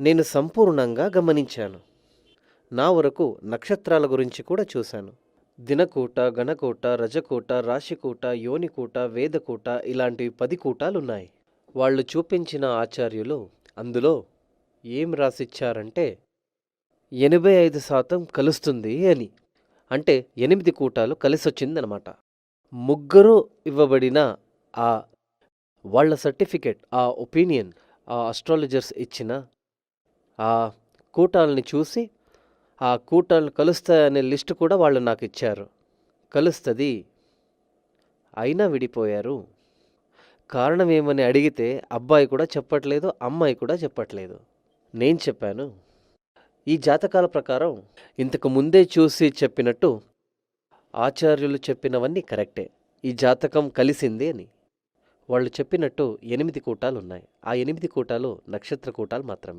నేను సంపూర్ణంగా గమనించాను. నా వరకు నక్షత్రాల గురించి కూడా చూశాను. దినకూట గణకూట రజకూట రాశికూట యోనికూట వేదకూట ఇలాంటివి పది కూటాలున్నాయి. వాళ్ళు చూపించిన ఆచార్యులు అందులో ఏం రాసిచ్చారంటే ఎనభై ఐదు శాతం కలుస్తుంది అని. అంటే ఎనిమిది కూటాలు కలిసొచ్చిందనమాట. ముగ్గురు ఇవ్వబడిన ఆ వాళ్ళ సర్టిఫికెట్ ఆ ఒపీనియన్ ఆ అస్ట్రాలజర్స్ ఇచ్చిన ఆ కూటాలని చూసి ఆ కూటాలు కలుస్తాయనే లిస్ట్ కూడా వాళ్ళు నాకు ఇచ్చారు. కలుస్తుంది. అయినా విడిపోయారు. కారణం ఏమని అడిగితే అబ్బాయి కూడా చెప్పట్లేదు అమ్మాయి కూడా చెప్పట్లేదు. నేను చెప్పాను ఈ జాతకాల ప్రకారం ఇంతకు ముందే చూసి చెప్పినట్టు ఆచార్యులు చెప్పినవన్నీ కరెక్టే. ఈ జాతకం కలిసింది అని. వాళ్ళు చెప్పినట్టు ఎనిమిది కూటాలు ఉన్నాయి ఆ ఎనిమిది కూటాలు నక్షత్ర కూటాలు మాత్రమే.